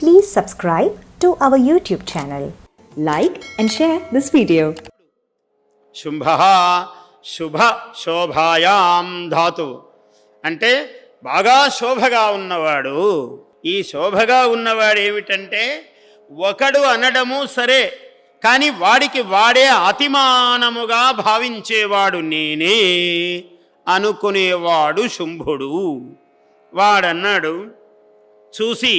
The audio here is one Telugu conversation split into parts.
Please subscribe to our YouTube channel. Like and share this video. Shumbha శుభ శోభాయాం ధాతు అంటే బాగా శోభగా ఉన్నవాడు ఈ శోభగా ఉన్నవాడు ఏమిటంటే ఒకడు అనడము సరే కానీ వాడికి వాడే అతిమానముగా భావించేవాడు నేనే అనుకునేవాడు శుంభుడు వాడన్నాడు చూసి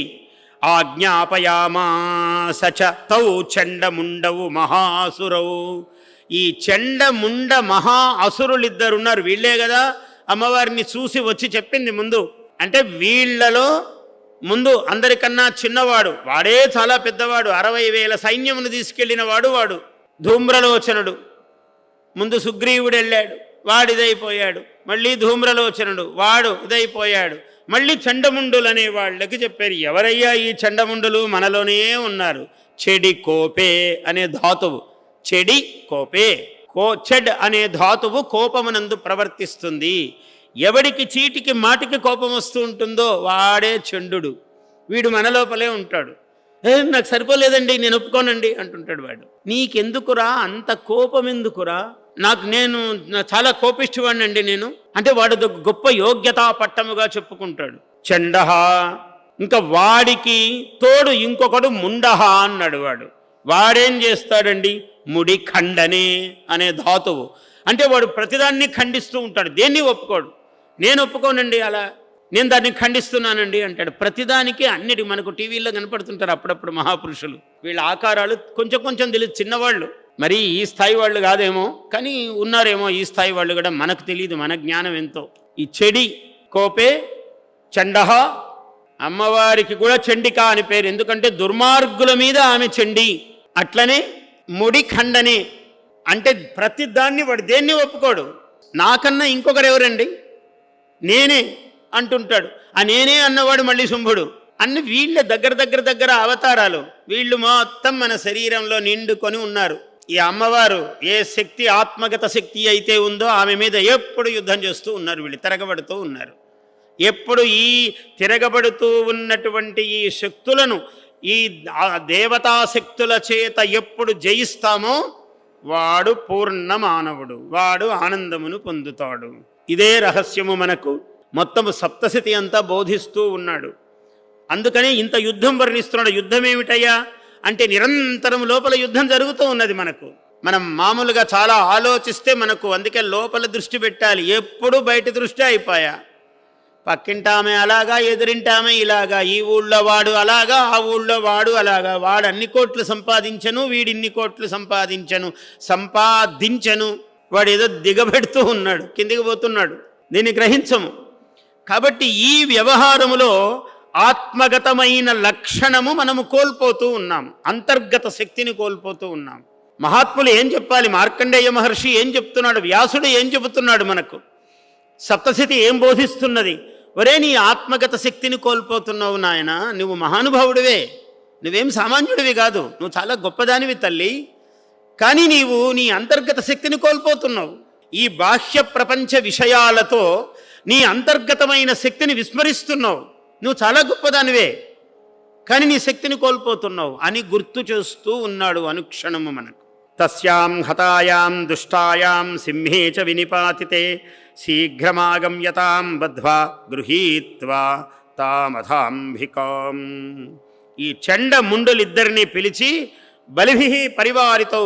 ఆజ్ఞాపయామాసచ తౌ చండముండవు మహాసురవు ఈ చండముండ మహా అసురులిద్దరున్నారు. వీళ్ళే కదా అమ్మవారిని చూసి వచ్చి చెప్పింది ముందు. అంటే వీళ్ళలో ముందు అందరికన్నా చిన్నవాడు. వాడే చాలా పెద్దవాడు. అరవై వేల సైన్యమును తీసుకెళ్ళిన వాడు వాడు. ధూమ్రలోచనుడు. ముందు సుగ్రీవుడు వెళ్ళాడు వాడు ఇదైపోయాడు మళ్ళీ ధూమ్రలోచనుడు. వాడు ఇదైపోయాడు. మళ్ళీ చండముండులు అనే వాళ్ళకి చెప్పారు ఎవరయ్యా ఈ చండముండులు? మనలోనే ఉన్నారు. చెడి కోపే అనే ధాతువు. చెడి కోపే కో చెడ్ అనే ధాతువు కోపమునందు ప్రవర్తిస్తుంది. ఎవడికి చీటికి మాటికి కోపం వస్తూ ఉంటుందో వాడే చండు వీడు మన లోపలే ఉంటాడు. ఏ నాకు సరిపోలేదండి నేను ఒప్పుకోనండి అంటుంటాడు వాడు. నీకెందుకురా? అంత కోపం ఎందుకురా? నాకు నేను చాలా కోపిష్టివాడినండి అండి నేను. అంటే వాడు గొప్ప యోగ్యతా పట్టముగా చెప్పుకుంటాడు. చండహ ఇంకా వాడికి తోడు ఇంకొకడు ముండహ అన్నాడు వాడు. వాడేం చేస్తాడండి? ముడి ఖండనే అనే ధాతువు. అంటే వాడు ప్రతిదాన్ని ఖండిస్తూ ఉంటాడు. దేన్ని ఒప్పుకోడు? నేను ఒప్పుకోనండి అలా. నేను దాన్ని ఖండిస్తున్నానండి అంటాడు. ప్రతిదానికి అన్నిటి మనకు టీవీలో కనపడుతుంటారు అప్పుడప్పుడు మహాపురుషులు. వీళ్ళ ఆకారాలు కొంచెం కొంచెం తెలియదు. చిన్నవాళ్ళు. మరి ఈ స్థాయి వాళ్ళు కాదేమో కానీ ఉన్నారేమో ఈ స్థాయి వాళ్ళు కూడా మనకు తెలియదు మన జ్ఞానం ఎంతో. ఈ చెడి కోపే చండహ అమ్మవారికి కూడా చండిక అని పేరు. ఎందుకంటే దుర్మార్గుల మీద ఆమె చండి. అట్లనే ముడి ఖండనే. అంటే ప్రతి దాన్ని వాడు దేన్ని ఒప్పుకోడు? నాకన్నా ఇంకొకరు ఎవరండి? నేనే అంటుంటాడు. ఆ నేనే అన్నవాడు మళ్ళీ శుంభుడు. అన్ని వీళ్ళ దగ్గర దగ్గర దగ్గర అవతారాలు. వీళ్ళు మొత్తం మన శరీరంలో నిండుకొని ఉన్నారు. ఈ అమ్మవారు ఏ శక్తి ఆత్మగత శక్తి అయితే ఉందో ఆమె మీద ఎప్పుడు యుద్ధం చేస్తూ ఉన్నారు వీళ్ళు తిరగబడుతూ ఉన్నారు. ఎప్పుడు ఈ తిరగబడుతూ ఉన్నటువంటి ఈ శక్తులను ఈ దేవతాశక్తుల చేత ఎప్పుడు జయిస్తామో వాడు పూర్ణ మానవుడు వాడు ఆనందమును పొందుతాడు. ఇదే రహస్యము మనకు. మొత్తము సప్తశతి అంతా బోధిస్తూ ఉన్నాడు. అందుకనే ఇంత యుద్ధం వర్ణిస్తున్నాడు. యుద్ధం ఏమిటయ్యా? అంటే నిరంతరం లోపల యుద్ధం జరుగుతూ ఉన్నది మనకు. మనం మామూలుగా చాలా ఆలోచిస్తే మనకు అందుకే లోపల దృష్టి పెట్టాలి. ఎప్పుడు బయట దృష్టి అయిపోయా. పక్కింటామె అలాగా ఎదురింటామే ఇలాగా. ఈ ఊళ్ళో వాడు అలాగా ఆ ఊళ్ళో వాడు అలాగా. వాడు అన్ని కోట్లు సంపాదించను వీడిన్ని కోట్లు సంపాదించను. సంపాదించను. వాడు ఏదో దిగబెడుతూ ఉన్నాడు కిందికి పోతున్నాడు. దీన్ని గ్రహించము. కాబట్టి ఈ వ్యవహారములో ఆత్మగతమైన లక్షణము మనము కోల్పోతూ ఉన్నాం. అంతర్గత శక్తిని కోల్పోతూ ఉన్నాం. మహాత్ములు ఏం చెప్పాలి? మార్కండేయ మహర్షి ఏం చెప్తున్నాడు? వ్యాసుడు ఏం చెబుతున్నాడు మనకు? సప్తశతి ఏం బోధిస్తున్నది? ఒరే నీ ఆత్మగత శక్తిని కోల్పోతున్నావు నాయన నువ్వు మహానుభావుడివే. నువ్వేం సామాన్యుడివి కాదు. నువ్వు చాలా గొప్పదానివి తల్లి. కానీ నీవు నీ అంతర్గత శక్తిని కోల్పోతున్నావు. ఈ బాహ్య ప్రపంచ విషయాలతో నీ అంతర్గతమైన శక్తిని విస్మరిస్తున్నావు. నువ్వు చాలా గొప్పదానివే కానీ నీ శక్తిని కోల్పోతున్నావు అని గుర్తు చేస్తూ ఉన్నాడు అనుక్షణము మనకు. తస్యాం హతాయాం దుష్టాయాం సింహే చ వినిపాతితే శీఘ్రమాగమ్యతాం బద్ధ్వా గృహీత్వా తామథాంభికాం ఈ చెండ ముండలిద్దరినీ పిలిచి బలిభి పరివారితో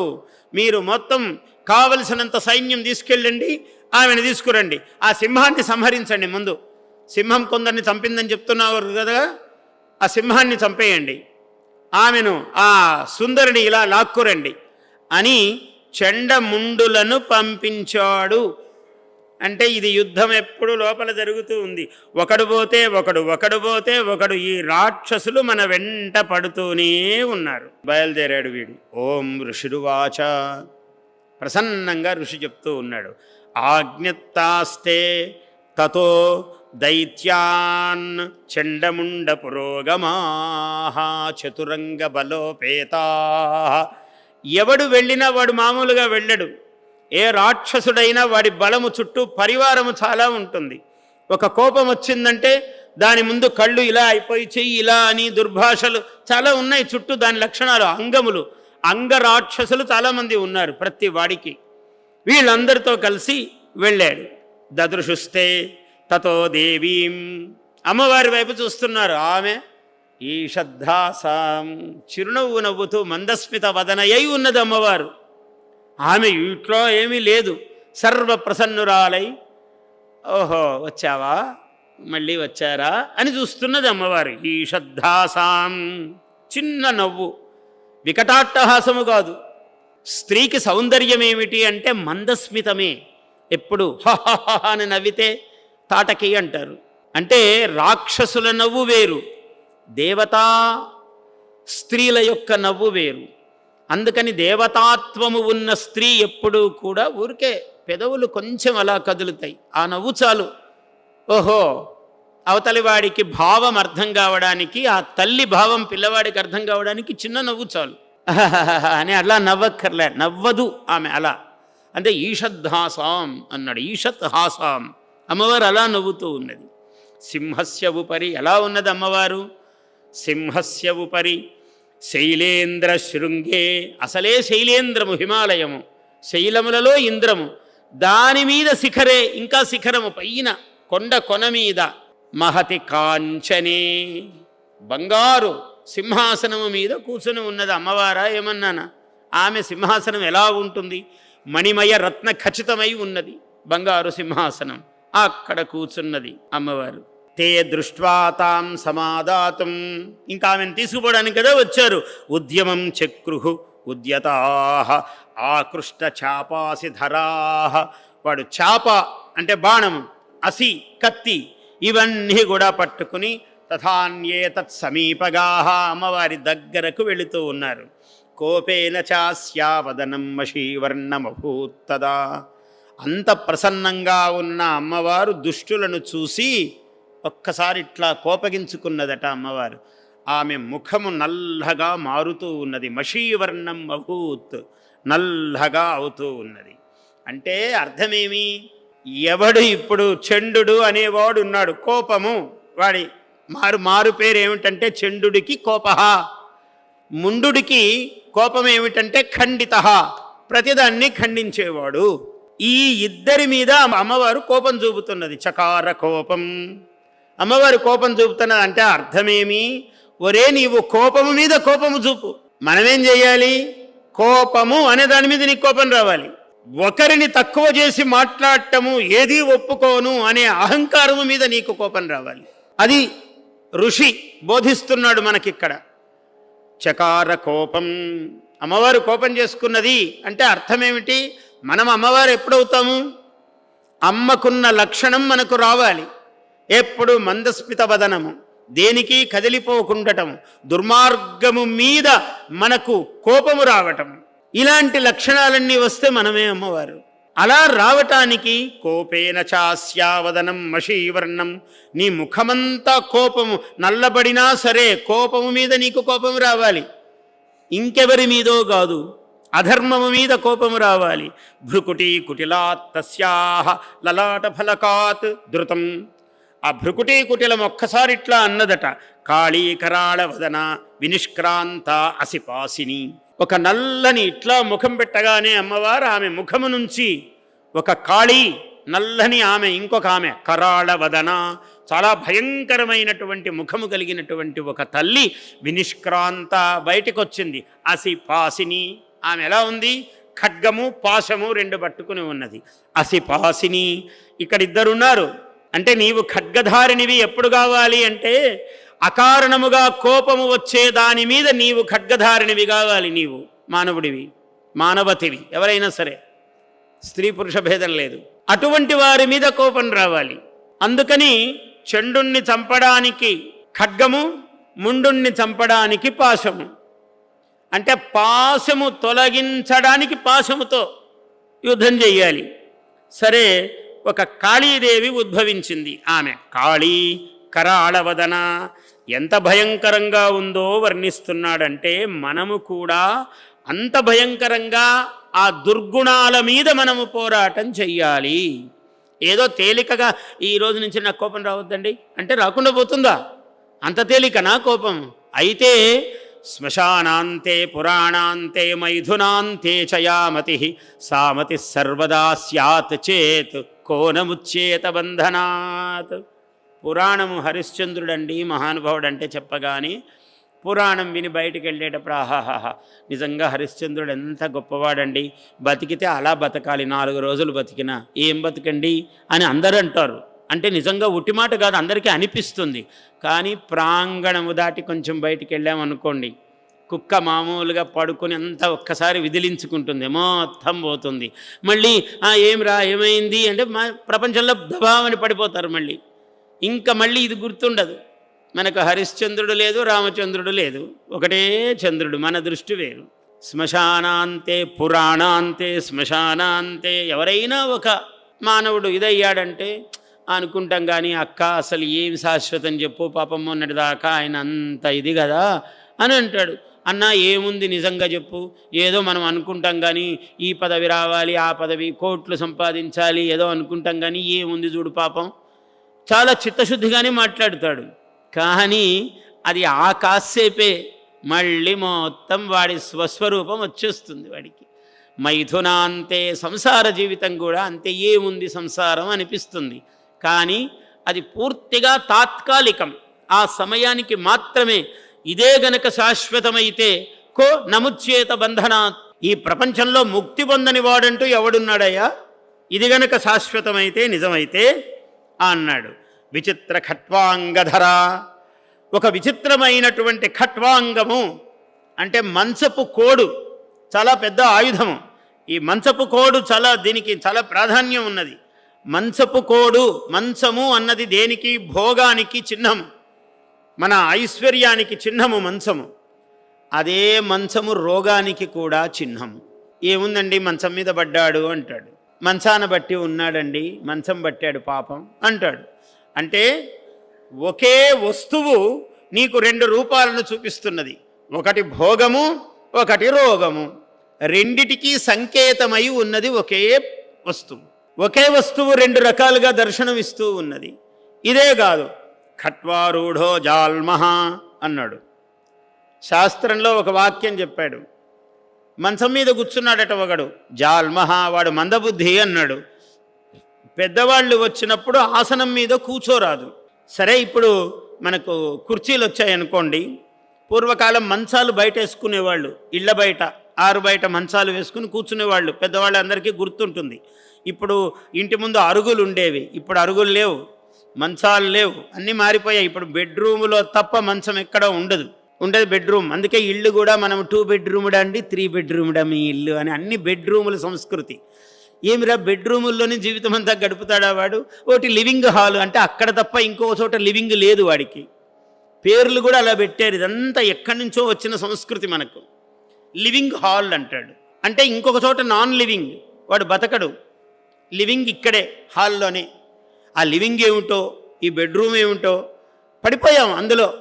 మీరు మొత్తం కావలసినంత సైన్యం తీసుకెళ్ళండి ఆమెను తీసుకురండి ఆ సింహాన్ని సంహరించండి ముందు. సింహం కొందరిని చంపిందని చెప్తున్నారు కదా ఆ సింహాన్ని చంపేయండి. ఆమెను ఆ సుందరిని ఇలా లాక్కురండి. అని చెండముండులను పంపించాడు. అంటే ఇది యుద్ధం ఎప్పుడు లోపల జరుగుతూ ఉంది. ఒకడు పోతే ఒకడు ఒకడు పోతే ఒకడు ఈ రాక్షసులు మన వెంట పడుతూనే ఉన్నారు. బయలుదేరాడు వీడు. ఓం ఋషిరువాచ ప్రసన్నంగా ఋషి చెప్తూ ఉన్నాడు. ఆజ్ఞత్తాస్తే తతో దైత్యాన్ చండముండ పురోగమా చతురంగ బలోపేతా ఎవడు వెళ్ళినా వాడు మామూలుగా వెళ్ళడు. ఏ రాక్షసుడైనా వాడి బలము చుట్టూ పరివారము చాలా ఉంటుంది. ఒక కోపం వచ్చిందంటే దాని ముందు కళ్ళు ఇలా అయిపోయి చెయ్యి ఇలా అని దుర్భాషలు చాలా ఉన్నాయి చుట్టూ దాని లక్షణాలు అంగములు. అంగరాక్షసులు చాలామంది ఉన్నారు ప్రతి వాడికి. వీళ్ళందరితో కలిసి వెళ్ళాడు. దదృశుస్తే తతో దేవీం. అమ్మవారి వైపు చూస్తున్నారు ఆమె. ఈ శ్రద్ధాసాం చిరునవ్వు నవ్వుతూ మందస్మిత వదనయై ఉన్నది అమ్మవారు. ఆమె ఇంట్లో ఏమీ లేదు. సర్వ ప్రసన్నురాలై ఓహో వచ్చావా? మళ్ళీ వచ్చారా? అని చూస్తున్నది అమ్మవారు. ఈ శ్రద్ధాసాం చిన్న నవ్వు. వికటాట్టహాసము కాదు. స్త్రీకి సౌందర్యం ఏమిటి అంటే మందస్మితమే. ఎప్పుడు హహహ అని నవ్వితే తాటకి అంటారు. అంటే రాక్షసుల నవ్వు వేరు దేవతా స్త్రీల యొక్క నవ్వు వేరు. అందుకని దేవతాత్వము ఉన్న స్త్రీ ఎప్పుడూ కూడా ఊరికే పెదవులు కొంచెం అలా కదులుతాయి. ఆ నవ్వు చాలు. ఓహో అవతలి వాడికి భావం అర్థం కావడానికి ఆ తల్లి భావం పిల్లవాడికి అర్థం కావడానికి చిన్న నవ్వు చాలు. అని అలా నవ్వక్కర్లే నవ్వదు ఆమె అలా. అంటే ఈషద్ హాసాం అన్నాడు ఈషత్ హాసాం అమ్మవారు అలా నవ్వుతూ ఉన్నది. సింహస్య ఉపరి ఎలా ఉన్నది అమ్మవారు? సింహస్య ఉపరి శైలేంద్ర శృంగే. అసలే శైలేంద్రము హిమాలయము. శైలములలో ఇంద్రము. దాని మీద శిఖరే ఇంకా శిఖరము పైన కొండ కొన మీద మహతి కాంచనే. బంగారు సింహాసనము మీద కూర్చుని ఉన్నది అమ్మవారా ఏమన్నానా? ఆమె సింహాసనం ఎలా ఉంటుంది? మణిమయ రత్న ఖచ్చితమై ఉన్నది బంగారు సింహాసనం. అక్కడ కూర్చున్నది అమ్మవారు. తే దృష్ట్వా తాం సమాదాతం. ఇంకా ఆమెను తీసుకుపోవడానికి కదా వచ్చారు. ఉద్యమం చక్రుహు ఉద్యతాహ ఆకృష్ట చాపాసి ధరాహ వాడు చాప అంటే బాణం అసి కత్తి ఇవన్నీ కూడా పట్టుకుని తథాన్యే తత్సమీపగా అమ్మవారి దగ్గరకు వెళుతూ ఉన్నారు. కోపేన చాస్యావదనం మషీవర్ణమభూత్తదా అంత ప్రసన్నంగా ఉన్న అమ్మవారు దుష్టులను చూసి ఒక్కసారి ఇట్లా కోపగించుకున్నదట అమ్మవారు. ఆమె ముఖము నల్లగా మారుతూ ఉన్నది. మషీవర్ణం అభూత్ నల్లగా అవుతూ ఉన్నది. అంటే అర్థమేమి? ఎవడు ఇప్పుడు చండు అనేవాడు ఉన్నాడు. కోపము. వాడి మారు మారు పేరు ఏమిటంటే చండుడికి కోప ముండుడికి కోపం ఏమిటంటే ఖండిత ప్రతిదాన్ని ఖండించేవాడు. ఈ ఇద్దరి మీద అమ్మవారు కోపం చూపుతున్నది. చకార కోపం. అమ్మవారు కోపం చూపుతున్నది అంటే అర్థమేమి? ఒరే నీవు కోపము మీద కోపము చూపు. మనమేం చేయాలి? కోపము అనే దాని మీద నీకు కోపం రావాలి. ఒకరిని తక్కువ చేసి మాట్లాడటము ఏది ఒప్పుకోను అనే అహంకారము మీద నీకు కోపం రావాలి. అది ఋషి బోధిస్తున్నాడు మనకిక్కడ. చకార కోపం. అమ్మవారు కోపం చేసుకున్నది అంటే అర్థమేమిటి? మనం అమ్మవారు ఎప్పుడవుతాము? అమ్మకున్న లక్షణం మనకు రావాలి. ఎప్పుడు మందస్మిత వదనము. దేనికి? కదిలిపోకుండటం దుర్మార్గము మీద మనకు కోపము రావటం. ఇలాంటి లక్షణాలన్నీ వస్తే మనమే అమ్మవారు. అలా రావటానికి కోపేన చాస్యావదనం మషీవర్ణం. నీ ముఖమంతా కోపము. నల్లబడినా సరే కోపము మీద నీకు కోపము రావాలి. ఇంకెవరి మీదో కాదు. అధర్మము మీద కోపము రావాలి. భ్రుకుటి కుటిలాత్ తస్యాహ లలాట ఫలకాత్ ధృతం. ఆ భ్రుకుటి కుటిలం ఒక్కసారి ఇట్లా అన్నదట కాళీకరాళ వదన వినిష్క్రాంత అసిపాసిని. ఒక నల్లని ఇట్లా ముఖం పెట్టగానే అమ్మవారు ఆమె ముఖము నుంచి ఒక కాళీ నల్లని ఆమె ఇంకొక ఆమె కరాళ వదన చాలా భయంకరమైనటువంటి ముఖము కలిగినటువంటి ఒక తల్లి వినిష్క్రాంత బయటకొచ్చింది అసి అసిపాసిని. ఆమె ఎలా ఉంది? ఖడ్గము పాశము రెండు పట్టుకుని ఉన్నది. అసి పాసిని ఇక్కడ ఇద్దరున్నారు అంటే నీవు ఖడ్గధారినివి ఎప్పుడు కావాలి అంటే అకారణముగా కోపము వచ్చే దాని మీద నీవు ఖడ్గధారినివి కావాలి నీవు మానవుడివి మానవతివి ఎవరైనా సరే. స్త్రీ పురుష భేదం లేదు. అటువంటి వారి మీద కోపం రావాలి. అందుకని చెండుణ్ణి చంపడానికి ఖడ్గము ముండుణ్ణి చంపడానికి పాశము. అంటే పాశము తొలగించడానికి పాశముతో యుద్ధం చెయ్యాలి సరే ఒక కాళీదేవి ఉద్భవించింది. ఆమె కాళీ కరాళవదన ఎంత భయంకరంగా ఉందో వర్ణిస్తున్నాడంటే మనము కూడా అంత భయంకరంగా ఆ దుర్గుణాల మీద మనము పోరాటం చెయ్యాలి. ఏదో తేలికగా ఈ రోజు నుంచి నాకు కోపం రావద్దండి. అంటే రాకుండా పోతుందా? అంత తేలికనా కోపం? అయితే శ్మశానాంతే పురాణాంతే మైథునాంతే చయామతి సామతి సర్వదా స్యాత్ చేత్ కోనముచ్చేత బంధనాత్. పురాణము హరిశ్చంద్రుడండి మహానుభావుడు అంటే చెప్పగానే పురాణం విని బయటికి వెళ్ళేటప్పుడు ఆహాహాహా నిజంగా హరిశ్చంద్రుడు ఎంత గొప్పవాడండి. బతికితే అలా బతకాలి నాలుగు రోజులు బతికినా. ఏం బతకండి అని అందరూ అంటారు అంటే నిజంగా ఉట్టిమాట కాదు అందరికీ అనిపిస్తుంది. కానీ ప్రాంగణము దాటి కొంచెం బయటికి వెళ్ళామనుకోండి కుక్క మామూలుగా పడుకొని అంతా ఒక్కసారి విదిలించుకుంటుంది మొత్తం పోతుంది. మళ్ళీ ఏం రా ఏమైంది? అంటే మా ప్రపంచంలో దబావని పడిపోతారు మళ్ళీ. ఇంకా మళ్ళీ ఇది గుర్తుండదు. మనకు హరిశ్చంద్రుడు లేదు రామచంద్రుడు లేదు. ఒకటే చంద్రుడు మన దృష్టి వేరు. శ్మశానాంతే పురాణాంతే శ్మశానాంతే ఎవరైనా ఒక మానవుడు ఇదయ్యాడంటే అనుకుంటాం కానీ అక్క అసలు ఏం శాశ్వతం చెప్పు పాపం మొన్నటిదాకా ఆయన అంత ఇది కదా అని అంటాడు. అన్న ఏముంది నిజంగా చెప్పు? ఏదో మనం అనుకుంటాం కానీ ఈ పదవి రావాలి ఆ పదవి కోట్లు సంపాదించాలి ఏదో అనుకుంటాం కానీ ఏముంది చూడు పాపం? చాలా చిత్తశుద్ధిగానే మాట్లాడతాడు. కానీ అది ఆ కాసేపే మళ్ళీ మొత్తం వాడి స్వస్వరూపం వచ్చేస్తుంది వాడికి. మైథునాంతే సంసార జీవితం కూడా అంతే ఏముంది సంసారం? అనిపిస్తుంది. కానీ అది పూర్తిగా తాత్కాలికం. ఆ సమయానికి మాత్రమే ఇదే గనక శాశ్వతమైతే కో నముచ్చేత బంధనాత్. ఈ ప్రపంచంలో ముక్తి పొందని వాడంటూ ఎవడున్నాడయ్యా? ఇది గనక శాశ్వతమైతే నిజమైతే అన్నాడు. విచిత్ర ఖట్వాంగధర. ఒక విచిత్రమైనటువంటి ఖట్వాంగము అంటే మంచపు కోడు చాలా పెద్ద ఆయుధము. ఈ మంచపు కోడు చాలా దీనికి చాలా ప్రాధాన్యం ఉన్నది. మంచపు కోడు మంచము అన్నది దేనికి? భోగానికి చిహ్నము మన ఐశ్వర్యానికి చిహ్నము మంచము. అదే మంచము రోగానికి కూడా చిహ్నము ఏముందండి? మంచం మీద పడ్డాడు అంటాడు. మంచాన బట్టి ఉన్నాడండి. మంచం పట్టాడు పాపం అంటాడు. అంటే ఒకే వస్తువు నీకు రెండు రూపాలను చూపిస్తున్నది. ఒకటి భోగము ఒకటి రోగము. రెండిటికీ సంకేతమై ఉన్నది ఒకే వస్తువు. ఒకే వస్తువు రెండు రకాలుగా దర్శనమిస్తూ ఉన్నది. ఇదే కాదు ఖట్వారూఢో జాల్మహ అన్నాడు. శాస్త్రంలో ఒక వాక్యం చెప్పాడు. మంచం మీద కూర్చున్నాడట ఒకడు జాల్మహ వాడు మందబుద్ధి అన్నాడు. పెద్దవాళ్ళు వచ్చినప్పుడు ఆసనం మీద కూర్చోరాదు సరే ఇప్పుడు మనకు కుర్చీలు వచ్చాయనుకోండి పూర్వకాలం మంచాలు బయట వేసుకునేవాళ్ళు ఇళ్ళ బయట. ఆరు బయట మంచాలు వేసుకుని కూర్చునేవాళ్ళు. పెద్దవాళ్ళందరికీ గుర్తుంటుంది. ఇప్పుడు ఇంటి ముందు అరుగులు ఉండేవి. ఇప్పుడు అరుగులు లేవు. మంచాలు లేవు. అన్నీ మారిపోయాయి. ఇప్పుడు బెడ్రూములో తప్ప మంచం ఎక్కడ ఉండదు. ఉండదు బెడ్రూమ్. అందుకే ఇల్లు కూడా మనం టూ బెడ్రూమ్డా అండి త్రీ బెడ్రూమ్డా మీ ఇల్లు అని అన్ని బెడ్రూముల సంస్కృతి. ఏమిరా బెడ్రూముల్లోనే జీవితం అంతా గడుపుతాడా వాడు? ఒకటి లివింగ్ హాల్ అంటే అక్కడ తప్ప ఇంకో చోట లివింగ్ లేదు వాడికి. పేర్లు కూడా అలా పెట్టారు. ఇదంతా ఎక్కడి నుంచో వచ్చిన సంస్కృతి మనకు. లివింగ్ హాల్ అంటాడు. అంటే ఇంకొక చోట నాన్ లివింగ్ వాడు బతకడు. లివింగ్ ఇక్కడే హాల్లోనే. ఆ లివింగ్ ఏమిటో ఈ బెడ్రూమ్ ఏమిటో పడిపోయాం అందులో.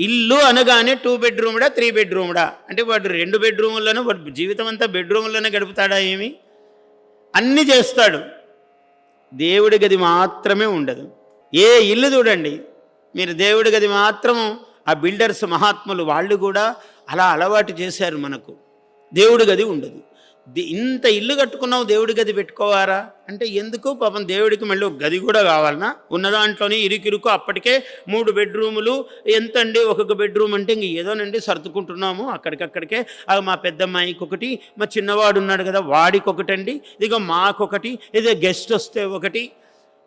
ఇల్లు అనగానే టూ బెడ్రూమ్డా త్రీ బెడ్రూమ్డా. అంటే వాడు రెండు బెడ్రూముల్లోనే వాడు జీవితం అంతా బెడ్రూముల్లోనే గడుపుతాడా ఏమి? అన్నీ చేస్తాడు. దేవుడి గది మాత్రమే ఉండదు. ఏ ఇల్లు చూడండి. మీరు దేవుడి గది మాత్రము ఆ బిల్డర్స్ మహాత్ములు వాళ్ళు కూడా అలా అలవాటు చేశారు మనకు. దేవుడి గది ఉండదు. ఇంత ఇల్లు కట్టుకున్నావు దేవుడి గది పెట్టుకోవారా? అంటే ఎందుకు? పాపం దేవుడికి మళ్ళీ ఒక గది కూడా కావాలనా? ఉన్న దాంట్లోనే ఇరుకిరుకు అప్పటికే మూడు బెడ్రూములు ఎంత అండి ఒక్కొక్క బెడ్రూమ్ అంటే ఇంక ఏదోనండి సర్దుకుంటున్నాము. అక్కడికక్కడికే అది మా పెద్దమ్మాయికి ఒకటి మా చిన్నవాడు ఉన్నాడు కదా వాడికి ఒకటండి ఇదిగో మాకొకటి ఇదే గెస్ట్ వస్తే ఒకటి.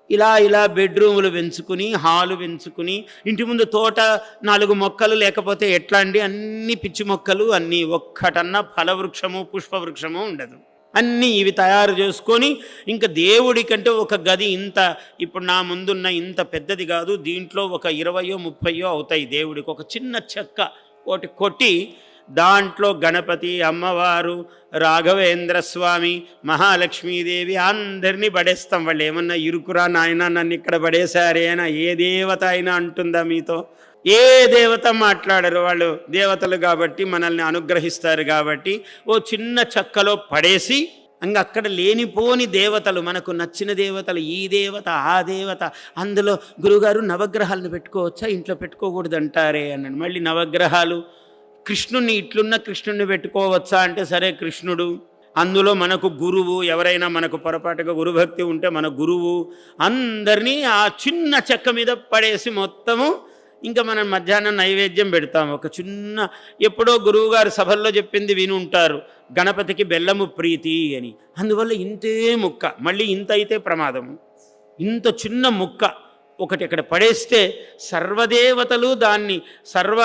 ఇలా ఇలా బెడ్రూములు పెంచుకుని హాలు పెంచుకుని ఇంటి ముందు తోట నాలుగు మొక్కలు లేకపోతే ఎట్లా అండి అన్ని పిచ్చి మొక్కలు అన్నీ ఒక్కటన్నా ఫలవృక్షము పుష్పవృక్షము ఉండదు. అన్నీ ఇవి తయారు చేసుకొని ఇంకా దేవుడి కంటే ఒక గది ఇంత ఇప్పుడు నా ముందున్న ఇంత పెద్దది కాదు దీంట్లో ఒక ఇరవయో ముప్పయో అవుతాయి దేవుడికి. ఒక చిన్న చెక్క ఒకటి కొట్టి దాంట్లో గణపతి అమ్మవారు రాఘవేంద్ర స్వామి మహాలక్ష్మీదేవి అందరినీ పడేస్తాం. వాళ్ళు ఏమన్నా ఇరుకురా నాయన నన్ను ఇక్కడ పడేశారే అయినా ఏ దేవత అయినా అంటుందా మీతో? ఏ దేవత మాట్లాడరు వాళ్ళు. దేవతలు కాబట్టి మనల్ని అనుగ్రహిస్తారు కాబట్టి ఓ చిన్న చెక్కలో పడేసి ఇంకా అక్కడ లేనిపోని దేవతలు మనకు నచ్చిన దేవతలు ఈ దేవత ఆ దేవత అందులో గురుగారు నవగ్రహాలను పెట్టుకోవచ్చా? ఇంట్లో పెట్టుకోకూడదు అంటారే అన్నాడు. మళ్ళీ నవగ్రహాలు కృష్ణుని ఇట్లున్న కృష్ణుని పెట్టుకోవచ్చా అంటే సరే కృష్ణుడు. అందులో మనకు గురువు ఎవరైనా మనకు పొరపాటుగా గురుభక్తి ఉంటే మన గురువు. అందరినీ ఆ చిన్న చెక్క మీద పడేసి మొత్తము ఇంకా మనం మధ్యాహ్నం నైవేద్యం పెడతాం ఒక చిన్న ఎప్పుడో గురువుగారు సభల్లో చెప్పింది విని ఉంటారు గణపతికి బెల్లము ప్రీతి అని. అందువల్ల ఇంతే ముక్క మళ్ళీ ఇంత అయితే ప్రమాదము. ఇంత చిన్న ముక్క. ఒకటి ఇక్కడ పడేస్తే సర్వదేవతలు దాన్ని సర్వ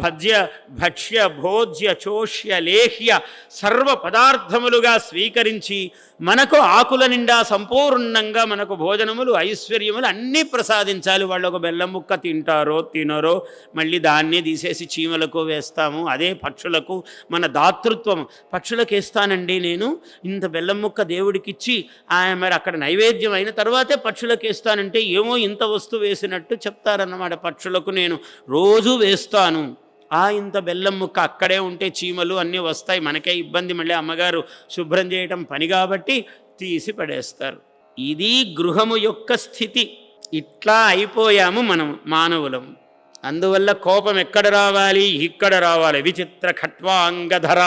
భజ్య భక్ష్య భోజ్య చోష్య లేహ్య సర్వ పదార్థములుగా స్వీకరించి మనకు ఆకుల నిండా సంపూర్ణంగా మనకు భోజనములు ఐశ్వర్యములు అన్నీ ప్రసాదించాలి. వాళ్ళు ఒక బెల్లం ముక్క తింటారో తినరో మళ్ళీ దాన్నే తీసేసి చీమలకు వేస్తాము. అదే పక్షులకు మన దాతృత్వం. పక్షులకు వేస్తానండి నేను. ఇంత బెల్లం ముక్క దేవుడికిచ్చి ఆయన మరి అక్కడ నైవేద్యం అయిన తర్వాతే పక్షులకు వేస్తానంటే ఏమో ఇంత వస్తువు వేసినట్టు చెప్తారన్నమాట. పక్షులకు నేను రోజు వేస్తాను. ఆ ఇంత బెల్లం ముక్క అక్కడే ఉంటే చీమలు అన్నీ వస్తాయి. మనకే ఇబ్బంది. మళ్ళీ అమ్మగారు శుభ్రం చేయటం పని కాబట్టి తీసి పడేస్తారు. ఇది గృహము యొక్క స్థితి. ఇట్లా అయిపోయాము మనం మానవులం. అందువల్ల కోపం ఎక్కడ రావాలి? ఇక్కడ రావాలి. విచిత్ర ఖట్వాంగధరా.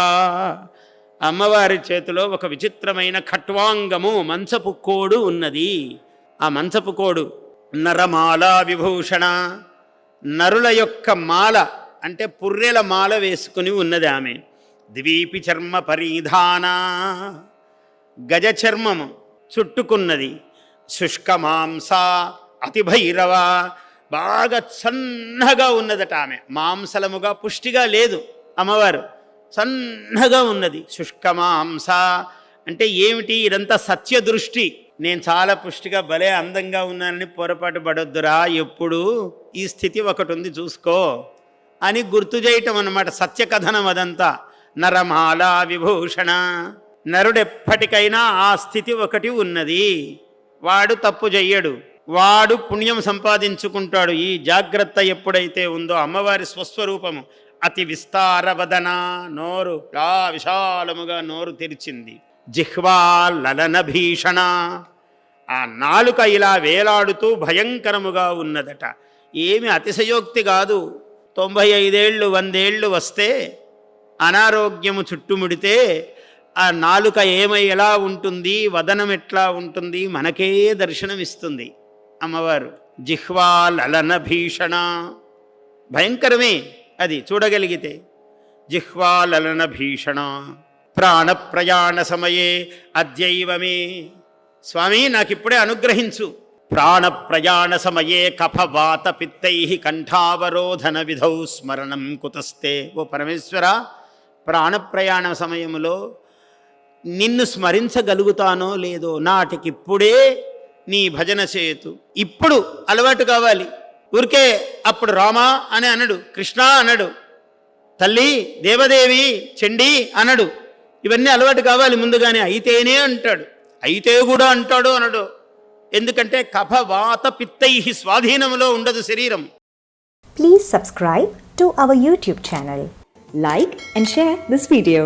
అమ్మవారి చేతిలో ఒక విచిత్రమైన ఖట్వాంగము మంచపు కోడు ఉన్నది. ఆ మంచపు కోడు నరమాల విభూషణ. నరుల యొక్క మాల. అంటే పుర్రెల మాల వేసుకుని ఉన్నది ఆమె. ద్వీపి చర్మ పరిధాన గజ చర్మము చుట్టుకున్నది. శుష్క మాంస అతి భైరవ బాగా సన్నగా ఉన్నదట ఆమె. మాంసలముగా పుష్టిగా లేదు అమ్మవారు. సన్నగా ఉన్నది శుష్క మాంస. అంటే ఏమిటి? ఇదంతా సత్య దృష్టి. నేను చాలా పుష్టిగా భలే అందంగా ఉన్నానని పొరపాటు పడొద్దురా ఎప్పుడు. ఈ స్థితి ఒకటి ఉంది చూసుకో. అని గుర్తు చేయటం అన్నమాట. సత్యకథనం అదంతా. నరమాల విభూషణ. నరుడెప్పటికైనా ఆ స్థితి ఒకటి ఉన్నది. వాడు తప్పు చెయ్యడు వాడు పుణ్యం సంపాదించుకుంటాడు. ఈ జాగ్రత్త ఎప్పుడైతే ఉందో అమ్మవారి స్వస్వరూపము. అతి విస్తారవదన నోరు ఆ విశాలముగా నోరు తెరిచింది. జిహ్వా లలన భీషణ. ఆ నాలుక ఇలా వేలాడుతూ భయంకరముగా ఉన్నదట. ఏమి అతిశయోక్తి కాదు. తొంభై ఐదేళ్ళు వందేళ్ళు వస్తే అనారోగ్యము చుట్టుముడితే ఆ నాలుక ఏమై ఎలా ఉంటుంది వదనం ఎట్లా ఉంటుంది మనకే దర్శనమిస్తుంది. అమ్మవారు జిహ్వా లలన భీషణ. భయంకరమే అది చూడగలిగితే. జిహ్వా లలన భీషణ. ప్రాణ ప్రయాణ సమయే అద్యైవమే. స్వామి నాకిప్పుడే అనుగ్రహించు. ప్రాణ ప్రయాణ సమయే కఫవాత పిత్తై కంఠావరోధన విధౌ స్మరణం కుతస్తే. ఓ పరమేశ్వర ప్రాణప్రయాణ సమయంలో నిన్ను స్మరించగలుగుతానో లేదో నాటికిప్పుడే నీ భజన చేయతు ఇప్పుడు అలవాటు కావాలి. ఊరికే అప్పుడు రామా అని అనడు కృష్ణ అనడు తల్లి దేవదేవి చండి అనడు. ఇవన్నీ అలవాటు కావాలి ముందుగానే. అయితేనే అంటాడు. అయితే కూడా అంటాడు అనడు. ఎందుకంటే కఫ వాత పిత్తై స్వాధీనంలో ఉండదు శరీరం. Please subscribe to our YouTube channel like and share this video